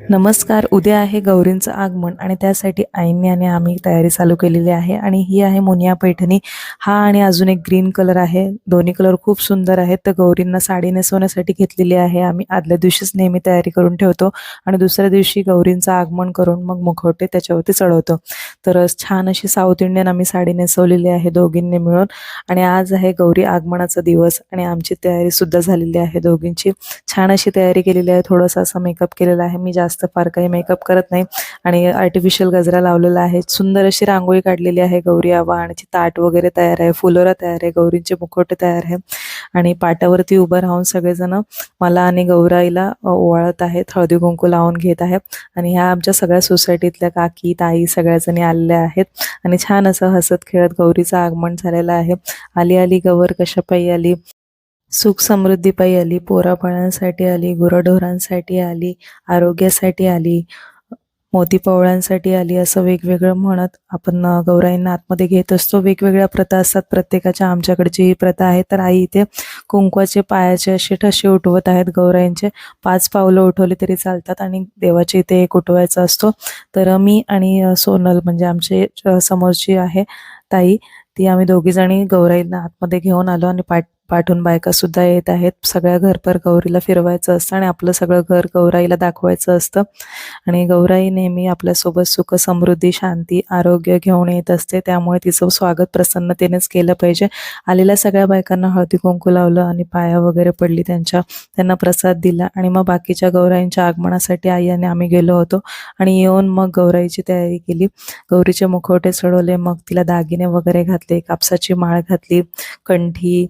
नमस्कार उद्या आहे गौरींचं आगमन आणि त्यासाठी आईने आणि आम्ही तयारी चालू केलेली आहे आणि ही आहे मुनिया पैठणी. हा आणि अजून एक ग्रीन कलर आहे. दोन्ही कलर खूप सुंदर आहेत. तर गौरींना साडी नेसवण्यासाठी घेतलेली आहे. आम्ही आदल्या दिवशीच नेहमी तयारी करून ठेवतो आणि दुसऱ्या दिवशी गौरींचं आगमन करून मग मुखवटे त्याच्यावरती चढवतो. तर छान अशी साऊथ इंडियन आम्ही साडी नेसवलेली आहे दोघींनी मिळून आणि आज आहे गौरी आगमनाचा दिवस आणि आमची तयारी सुद्धा झालेली आहे दोघींची. छान अशी तयारी केलेली आहे. थोडासा असा मेकअप केलेला आहे. मी जास्त जास्त फार काही मेकअप करत नाही. आणि आर्टिफिशियल गजरा लावलेला आहे. सुंदर अशी रांगोळी काढलेली आहे गौरी आव्हाणची ताट वगैरे तयार आहे. फुलोरा तयार आहे. गौरींचे मुखवटे तयार आहे. आणि पाटावरती उभं राहून सगळेजण मला आणि गौराईला ओवाळत आहेत. हळदी कुंकू लावून घेत आहेत. आणि ह्या आमच्या सगळ्या सोसायटीतल्या काकी ताई सगळ्याजणी आलेल्या आहेत. आणि छान असं हसत खेळत गौरीचं आगमन झालेलं आहे. आली आली गवर कशापायी आली? सुख समृद्धीपायी आली पोराबाळांसाठी आली गुराढोरांसाठी आली आरोग्यासाठी आली मोतीपवळ्यांसाठी आली असं वेगवेगळं म्हणत आपण गौराईंना आतमध्ये घेत असतो. वेगवेगळ्या प्रथा असतात. प्रत्येकाच्या आमच्याकडची ही प्रथा आहे. तर आई इथे कुंकवाचे पायाचे असे ठसे उठवत आहेत. गौराईंचे पाच पावलं उठवली तरी चालतात आणि देवाचे इथे एक उठवायचा असतो. तर मी आणि सोनल म्हणजे आमचे समोरची आहे ताई. ती आम्ही दोघीजणी गौराईंना आतमध्ये घेऊन आलो आणि पाठ पाठून बायका सुद्धा येत आहेत. सगळ्या घरभर गौरीला फिरवायचं असतं आणि आपलं सगळं घर गौराईला दाखवायचं असतं. आणि गौराई नेहमी आपल्यासोबत सुख समृद्धी शांती आरोग्य घेऊन येत असते. त्यामुळे तिचं स्वागत प्रसन्नतेनेच केलं पाहिजे. आलेल्या सगळ्या बायकांना हळदी कुंकू लावलं आणि पाया वगैरे पडली त्यांच्या. त्यांना प्रसाद दिला आणि मग बाकीच्या गौराईंच्या आगमनासाठी आई आणि आम्ही गेलो होतो. आणि येऊन मग गौराईची तयारी केली. गौरीचे मुखवटे चढवले मग तिला दागिने वगैरे घातले कापसाची माळ घातली कंठी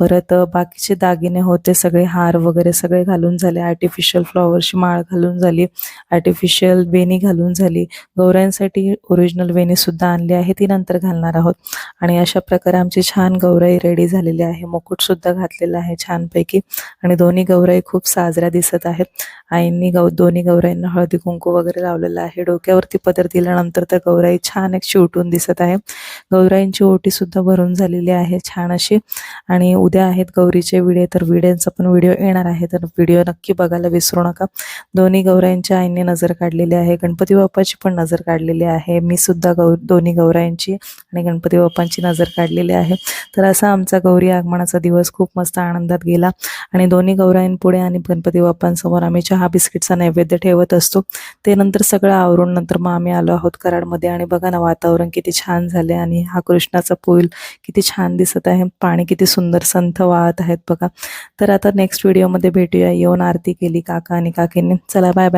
परत बाकीचे दागिने होते सगळे हार वगैरे सगळे घालून झाले आर्टिफिशियल फ्लॉवरची माळ घालून झाली आर्टिफिशियल वेणी घालून झाली. गौऱ्यांसाठी ओरिजिनल वेणी सुद्धा आणली आहे ती नंतर घालणार आहोत. आणि अशा प्रकारे आमची छान गौराई रेडी झालेली आहे. मुकुट सुद्धा घातलेला आहे छानपैकी. आणि दोन्ही गौराई खूप साजऱ्या दिसत आहेत. आईंनी गौ दोन्ही गौराईंना हळदी कुंकू वगैरे लावलेलं आहे. डोक्यावरती पदर दिल्यानंतर तर गौराई छान एक शिवटून दिसत आहे. गौराईंची ओटी सुद्धा भरून झालेली आहे छान अशी. आणि उद्या आहेत गौरीचे विडे तर विड्यांचा पण व्हिडिओ येणार आहे तर व्हिडिओ नक्की बघायला विसरू नका. दोन्ही गौऱ्यांच्या आईने नजर काढलेली आहे गणपती बाप्पाची पण नजर काढलेली आहे. मी सुद्धा गौ दोन्ही गौऱ्यांची आणि गणपती बाप्पांची नजर काढलेली आहे. तर असा आमचा गौरी आगमनाचा दिवस खूप मस्त आनंदात गेला. आणि दोन्ही गौराईंपुढे आणि गणपती बाप्पांसमोर आम्ही चहा बिस्किटचा नैवेद्य ठेवत असतो. ते नंतर सगळं आवरून नंतर मग आम्ही आलो आहोत कराडमध्ये. आणि बघा ना वातावरण किती छान झाले आणि हा कृष्णाचा पूल किती छान दिसत आहे. पाणी किती सुंदर संथ वाहत आहेत बघा. तर आता नेक्स्ट व्हिडिओमध्ये भेटूया. येऊन आरती केली काका आणि काकींनी. चला बाय बाय